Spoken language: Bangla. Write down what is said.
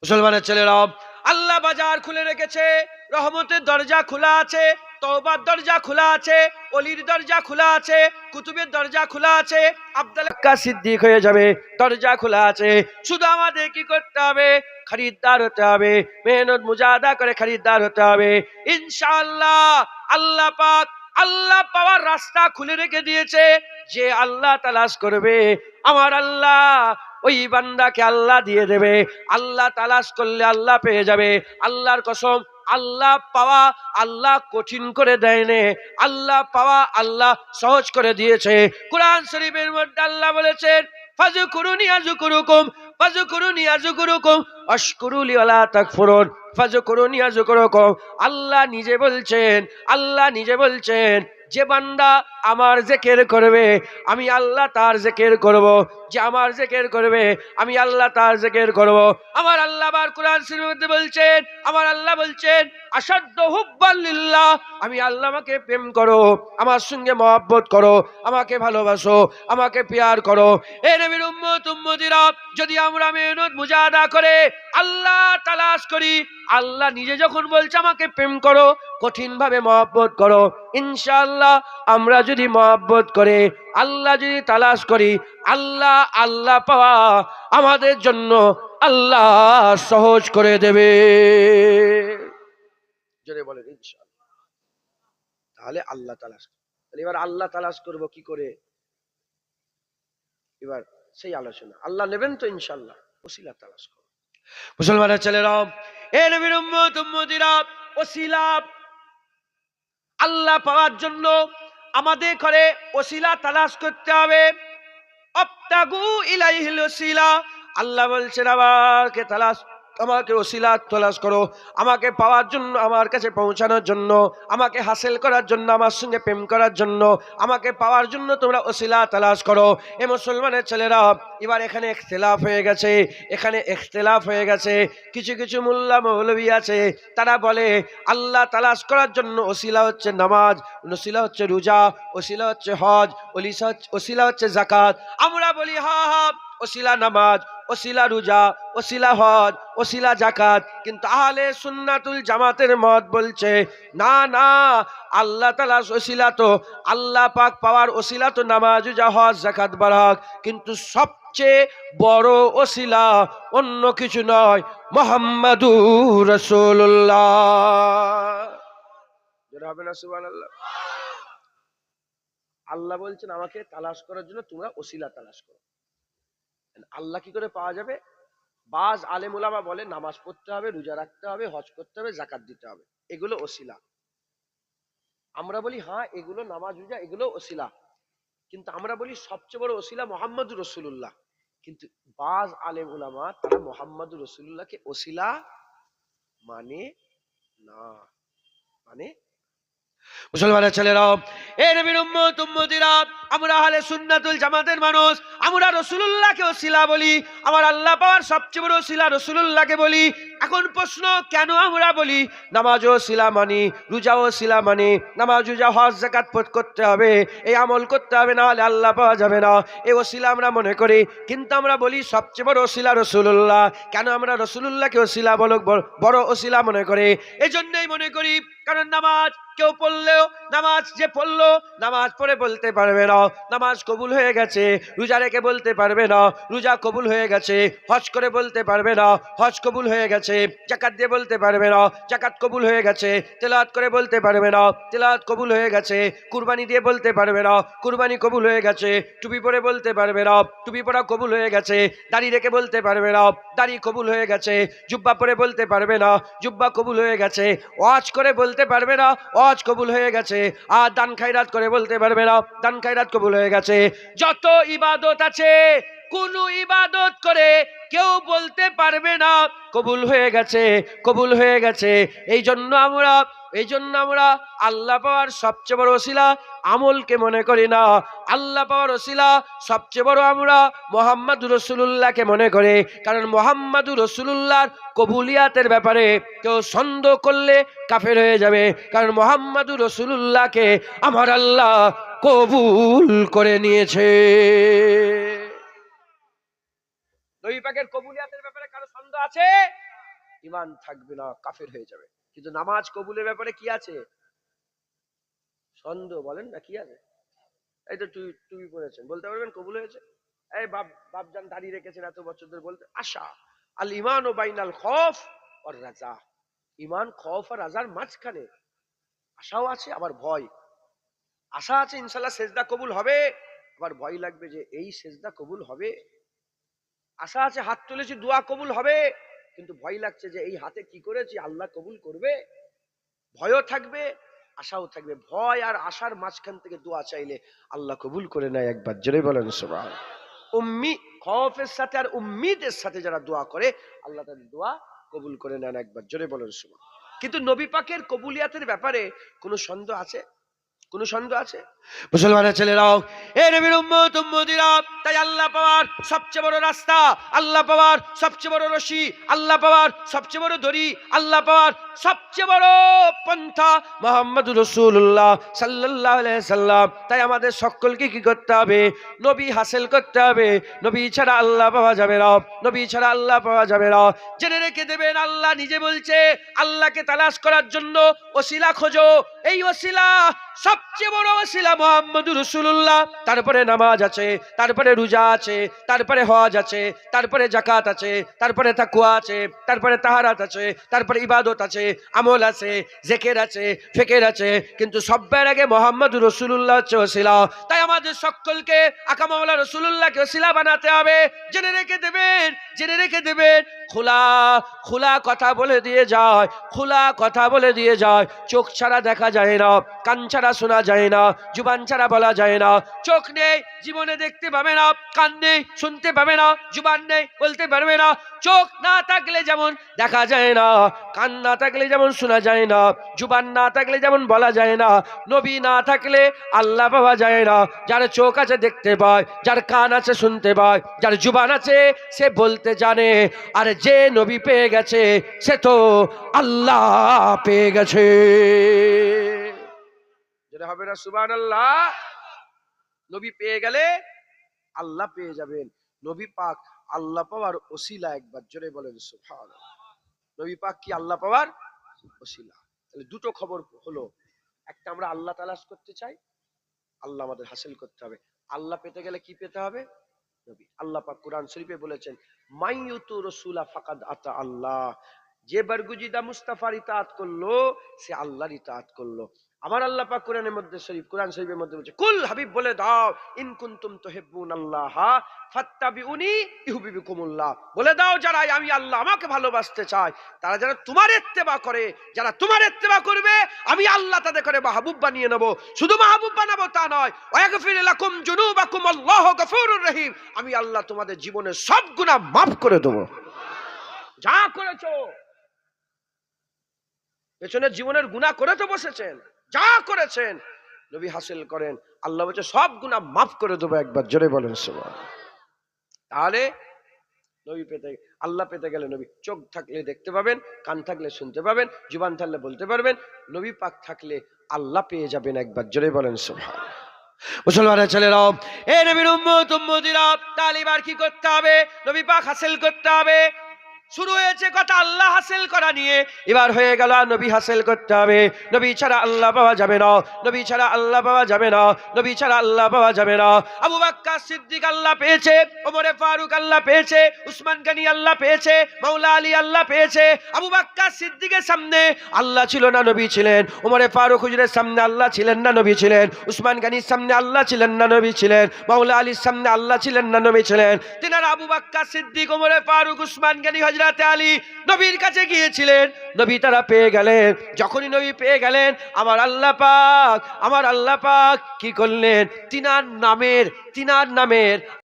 মুসলমানের ছেলেরা আল্লাহ বাজার খুলে রেখেছে, রহমতের দরজা খোলা আছে, তওবার দরজা খোলা আছে অলির দরজা খোলা আছে, কুতুবের দরজা খোলা আছে, আব্দুল সিদ্দিক হয়ে যাবে, দরজা খোলা আছে, শুধু আমাদের কি করতে হবে? খরিদ্দার হতে হবে, মেহনত মুজাদা করে খরিদ্দার হতে হবে। ইনশাআল্লাহ আল্লাহ পাক, আল্লাহ পাওয়ার রাস্তা খুলে রেখে দিয়েছে, যে আল্লাহ তালাশ করবে, আমার আল্লাহ ওই বান্দাকে আল্লাহ দিয়ে দেবে। আল্লাহ তালাশ করলে আল্লাহ পেয়ে যাবে। আল্লাহর কসম, আল্লাহ পাওয়া আল্লাহ কঠিন করে দেয়নি। আল্লাহ পাওয়া আল্লাহ সহজ করে দিয়েছে। কোরআন শরীফের মধ্যে আল্লাহ বলেছেন ফাজু আল্লাহ নিজে বলছেন, আল্লাহ নিজে বলছেন যে বান্দা আমার জেকের করবে, আমি আল্লাহ তার জেকের করব। যে আমার জেকের করবে, আমি আল্লাহ তার জেকের করব। আমার আল্লাহ বার কোরআন শরীফের মধ্যে বলছেন, আমার আল্লাহ বলছেন আসাদ্দ হুব্বাল্লিল্লাহ আমি আল্লাহ আমাকে প্রেম করো, আমার সঙ্গে মহব্বত করো, আমাকে ভালোবাসো, আমাকে প্যার করো। এ নবীর উম্মত, উম্মতিরা, যদি আমরা মেহনত মুজাহাদা করে আল্লাহ তালাশ করি, আল্লাহ নিজে যখন বলছে আমাকে প্রেম করো কঠিন ভাবে মহব্বত করো। ইনশাল্লাহ আমরা যদি মহব্বত করে, আল্লাহ যদি তালাশ করি, আল্লাহ আল্লাহ পাওয়া আমাদের জন্য আল্লাহ সহজ করে দেবে। বলেন, ইনশাআল্লাহ। তাহলে আল্লাহ তালাশ তাহলে এবার আল্লাহ তালাশ করব কি করে? এবার সেই আলোচনা। আল্লাহ নেবেন তো ইনশাল্লাহ ওসিলা তালাশ করো। মুসলমানের ছেলেরা এ নবীর উম্মত, উম্মতিরা, ওসিলা আল্লাহ পাওয়ার জন্য আমাদের ঘরে ওসিলা তালাশ করতে হবে। আল্লাহ বলছেন আবার কে তালাশ আমাকে ওসিলা তালাশ করো, আমাকে পাওয়ার জন্য, আমার কাছে পৌঁছানোর জন্য, আমাকে হাসিল করার জন্য, আমার সঙ্গে প্রেম করার জন্য, আমাকে পাওয়ার জন্য তোমরা ওসিলা তালাশ করো। এ মুসলমানের ছেলেরা, এবার এখানে এখতলাফ হয়ে গেছে, এখানে এখতলাফ হয়ে গেছে। কিছু কিছু মোল্লা মৌলবী আছে, তারা বলে, আল্লাহ তালাশ করার জন্য ওসিলা হচ্ছে নামাজ, ওসিলা হচ্ছে রোজা, ওসিলা হচ্ছে হজ, ওলিসা ওসিলা হচ্ছে জাকাত আমরা বলি, হা হা ওসিলা নামাজ, ওসিলা রোজা, ওসিলা হজ, ওসিলা জাকাত কিন্তু আহলে সুন্নাতুল জামাতের মত বলছে, না না, আল্লাহ তালা ওসিলা তো, আল্লাহ পাক পাওয়ার ওসিলা তো নামাজ, রোজা, হজ জাকাত বারাক। কিন্তু সবচেয়ে বড় ওসিলা অন্য কিছু নয়, মোহাম্মদুর রসুল্লাহ আল্লাহ বলছেন, আমাকে তালাশ করার জন্য তোমরা ওসিলা তালাশ করো। আল্লাহ কি করে পাওয়া যাবে? বাজ আলেম ওলামা বলে নামাজ পড়তে হবে, রোজা রাখতে হবে, হজ করতে হবে জাকাত দিতে হবে। এগুলো ওসিলা। আমরা বলি হ্যাঁ এগুলো নামাজ, রোজা, এগুলো ওসিলা। কিন্তু আমরা বলি, সবচেয়ে বড় ওসিলা মোহাম্মদুর রসুল্লাহ কিন্তু বাজ আলেম ওলামা তারা মোহাম্মদুর রসুল্লাহকে ওসিলা মানে না মানে মুসলমানের ছেলেরাও এ নবীর উম্মত উম্মতিরা, আমরা হলে সুন্নাতুল জামাতের মানুষ, আমরা রসুলুল্লাহকে ওসিলা বলি, আমার আল্লাহ পাওয়ার সবচেয়ে বড় ওসিলা রসুলুল্লাহকে বলি। এখন প্রশ্ন, কেন আমরা বলি? নামাজও শিলা মানি, রোজাও শিলা মানি, নামাজ, রোজা, হজ জাকাত পথ করতে হবে, এই আমল করতে হবে, না হলে আল্লাহ পাওয়া যাবে না। এই ওসিলা আমরা মনে করি, কিন্তু আমরা বলি সবচেয়ে বড় ওসিলা রসুলুল্লাহ। কেন আমরা রসুলুল্লাহকে ওসিলা বলো বড় ওসিলা মনে করে? এই জন্যই মনে করি কারণ নামাজ কেউ পড়লেও, নামাজ যে পড়ল, নামাজ পড়ে বলতে পারবে না। নামাজ কবুল হয়ে গেছে, রোজা রেখে বলতে পারবে না। রোজা কবুল হয়ে গেছে, হজ করে বলতে পারবে না। হজ কবুল হয়ে গেছে, জাকাত দিয়ে বলতে পারবে না। জাকাত কবুল হয়ে গেছে, তেলাওয়াত করে বলতে পারবে না। তেলাওয়াত কবুল হয়ে গেছে, কুরবানি দিয়ে বলতে পারবে না। কুরবানি কবুল হয়ে গেছে, টুপি পরে বলতে পারবে না। টুপি পরা কবুল হয়ে গেছে, দাড়ি রেখে বলতে পারবে না। দাড়ি কবুল হয়ে গেছে, জুব্বা পরে বলতে পারবে না। জুব্বা কবুল হয়ে গেছে, ওয়াজ করে বলতে পারবে না অজ কবুল হয়ে গেছে। আর দান খাইরাত করে বলতে পারবে না, দান খাইরাত কবুল হয়ে গেছে। যত ইবাদত আছে, কোন ইবাদত করে কেউ বলতে পারবে না, কবুল হয়ে গেছে, কবুল হয়ে গেছে। এই জন্য আমরা এই জন্য আমরা আল্লাহ পাওয়ার সবচেয়ে বড় ওসিলা আমলকে মনে করি না। আল্লাহ পাওয়ার ওসিলা সবচেয়ে বড় আমরা মোহাম্মদ রসুল্লাহকে মনে করে। কারণ মোহাম্মদুর রসুল্লাহর কবুলিয়াতের ব্যাপারে কেউ সন্দেহ করলে কাফের হয়ে যাবে। কারণ মোহাম্মদুর রসুল্লাহকে আমার আল্লাহ কবুল করে নিয়েছে। কবুলিয়াতের ব্যাপারে কারও সন্দেহ আছে? ইমান থাকবে না, কাফের হয়ে যাবে। কিন্তু নামাজ কবুলের ব্যাপারে কি আছে? সন্দেহ বলেন না, কি আছে? এই তো টুপি পরেছেন বলতে পারবেন কবুল হয়েছে? এই বাপ, বাপজান দাঁড়িয়ে রেখেছেন এত বছর ধরে বলতে, আশা, আল ইমান ও বাইনাল খফ আর রাজা। ইমান, খফ আর রাজার মাঝখানে। আশাও আছে, আবার ভয়। আশা আছে ইনশাল্লাহ সেজদা কবুল হবে, আবার ভয় লাগবে যে এই সেজদা কবুল হবে। আশা আছে, হাত তুলেছি, দোয়া কবুল হবে। কিন্তু ভয় লাগছে যে এই হাতে কি করেছি? আল্লাহ কবুল করবে? ভয়ও থাকবে, আশাও থাকবে। ভয় আর আশার মাঝখান থেকে দোয়া চাইলে আল্লাহ কবুল করে নেয় একবার। জোরে বলেন সবাই উম্মি খফের সাথে আর উম্মিদের সাথে যারা দোয়া করে, আল্লাহ তাদের দোয়া কবুল করে নেন একবার। জোরে বলেন সবাই কিন্তু নবী পাকের কবুলিয়াতের ব্যাপারে কোনো সন্দেহ আছে? কোনো সন্দেহ আছে? মুসলমানের ছেলেরাও, এ নবীর উম্মত, উম্মতিরা, তাই আল্লাহ পাওয়ার সবচেয়ে বড় রাস্তা, আল্লাহ পাওয়ার সবচেয়ে বড় রশি, আল্লাহ পাওয়ার সবচেয়ে বড় দড়ি, আল্লাহ পাওয়ার সবচেয়ে বড় পন্থা মোহাম্মদ রসুল্লাহ সাল্লাহ সাল্লাম তাই আমাদের সকলকে কি করতে হবে? নবী হাসিল করতে হবে। নবী ছাড়া আল্লাহ পাওয়া যাবে না। নবী ছাড়া আল্লাহ পাওয়া যাবে না। জেনে রেখে দেবেন, আল্লাহ নিজে বলছে, আল্লাহকে তালাশ করার জন্য ওসিলা খোঁজো। এই ওসিলা সবচেয়ে বড় ওসিলা মোহাম্মদ রসুল্লাহ তারপরে নামাজ আছে, তারপরে রোজা আছে, তারপরে হজ আছে, তারপরে জাকাত আছে, তারপরে তাকুয়া আছে, তারপরে তাহারাত আছে, তারপরে ইবাদত আছে, আমল আছে, জেকের আছে, ফেকের আছে। কিন্তু সব্বার আগে মোহাম্মদ রসুল্লাহ হচ্ছে ওসিলা তাই আমাদের সকলকে আকামাওয়ালা রসুল্লাহকে ওসিলা বানাতে হবে। জেনে রেখে দেবেন, জেনে রেখে দেবেন খোলা খোলা কথা বলে দিয়ে যায়, খোলা কথা বলে দিয়ে যায়। চোখ ছাড়া দেখা যায় না, কান ছাড়া শোনা যায় না, জুবান ছাড়া বলা যায় না। চোখ নেই, জীবনে দেখতে পাবে না, কান নেই, শুনতে পাবে না, জুবান নেই, বলতে পারবে না। চোখ না থাকলে যেমন দেখা যায় না, কান না থাকলে যেমন শোনা যায় না, জুবান না থাকলে যেমন বলা যায় না, নবী না থাকলে আল্লাহ পাওয়া যায় না। যার চোখ আছে দেখতে পায়, যার কান আছে শুনতে পায়, যার জুবান আছে সে বলতে জানে, আর যে নবী পেয়ে গেছে, সে তো আল্লাহ পেয়ে গেছে। যেটা হবে না সুবান আল্লাহ নবী পেয়ে গেলে আল্লাহ পেয়ে যাবেন। নবী পাক আল্লাহ পাওয়ার ওসিলা একবার, জোরে বলেন সুফান নবী পাক কি আল্লাহ পাওয়ার ওসিলা? তাহলে দুটো খবর হলো, একটা আমরা আল্লাহ তালাশ করতে চাই, আল্লাহ আমাদের হাসিল করতে হবে। আল্লাহ পেতে গেলে কি পেতে হবে? নবী। আল্লাহ পাক কোরআন শরীফে বলেছেন মাইয়ুতু রসুলা ফাকাদ আতা আল্লাহ। যে বারগুজিদা মুস্তাফার ইতাআত করল, সে আল্লাহর ইতাআত করল। আমার আল্লাহ পাক কোরআনের মধ্যে শরীফ, কোরআন শরীফের মধ্যে বলছে, কুল হাবিব বলে দাও, ইন কুনতুম তুহিব্বুন আল্লাহ ফাত্তাবিউনি ইউহিব্বুকুমুল্লাহ। বলে দাও যারা আমি আল্লাহ আমাকে ভালোবাসতে চায়, তারা যারা তোমার ইত্তেবা করে, যারা তোমার ইত্তেবা করবে, আমি আল্লাহ তাদের করে মাহবুব বানিয়ে নেব। শুধু মাহবুব বানাবো তা নয়, ওয়াগফির লাকুম জুনুবাকুম আল্লাহু গফুরুর রহিম। আমি আল্লাহ তোমাদের জীবনের সব গুনাহ মাফ করে দেবো। যা করেছ, পেছনের জীবনের গুণা করে তো বসেছেন। যা করেছেন, নবী হাসিল করেন। আল্লাহ বলছে, সব গুণা মাফ করে দেবো একবার, জোরে বলেন, সুবহান। তাহলে নবী পেতে, আল্লাহ পেতে গেলে নবী চোখ থাকলে দেখতে পাবেন, কান থাকলে শুনতে পাবেন, জুবান থাকলে বলতে পারবেন, নবী পাক থাকলে আল্লাহ পেয়ে যাবেন একবার, জোরে বলেন, সুবহান। মুসলমানের ছেলেরাও এ নবীর উম্মত, উম্মতিরা তাহলে এবার কি করতে হবে? নবী পাক হাসিল করতে হবে। শুরু হয়েছে কথা আল্লাহ হাসিল করা নিয়ে। এবার হয়ে গেল নবী হাসিল করতে হবে। নবী ছাড়া আল্লাহ পাওয়া যাবে না। নবী ছাড়া আল্লাহ পাওয়া যাবে না। নবী ছাড়া আল্লাহ পাওয়া যাবে না। আবু বাক্কা সিদ্দিক আল্লাহ পেয়েছে, ওমরে ফারুক আল্লাহ পেয়েছে, উসমান গানি আল্লাহ পেয়েছে, মাওলা আলী আল্লাহ পেয়েছে। আবু বাক্কা সিদ্দিকের সামনে আল্লাহ ছিল না, নবী ছিলেন। ওমরে ফারুক হুজুরের সামনে আল্লাহ ছিলেন না, নবী ছিলেন। উসমান গানির সামনে আল্লাহ ছিলেন না, নবী ছিলেন। মাওলা আলীর সামনে আল্লাহ ছিলেন না, নবী ছিলেন। তিনার আবু বাক্কা সিদ্দিক, ওমরে ফারুক, উসমান গানি হজরতে আলী নবীর কাছে গিয়েছিলেন। নবী তারা পেয়ে গেলেন। যখনই নবী পেয়ে গেলেন, আমার আল্লাহ পাক, আমার আল্লাহ পাক কি করলেন? তিনার নামের তিনার নামের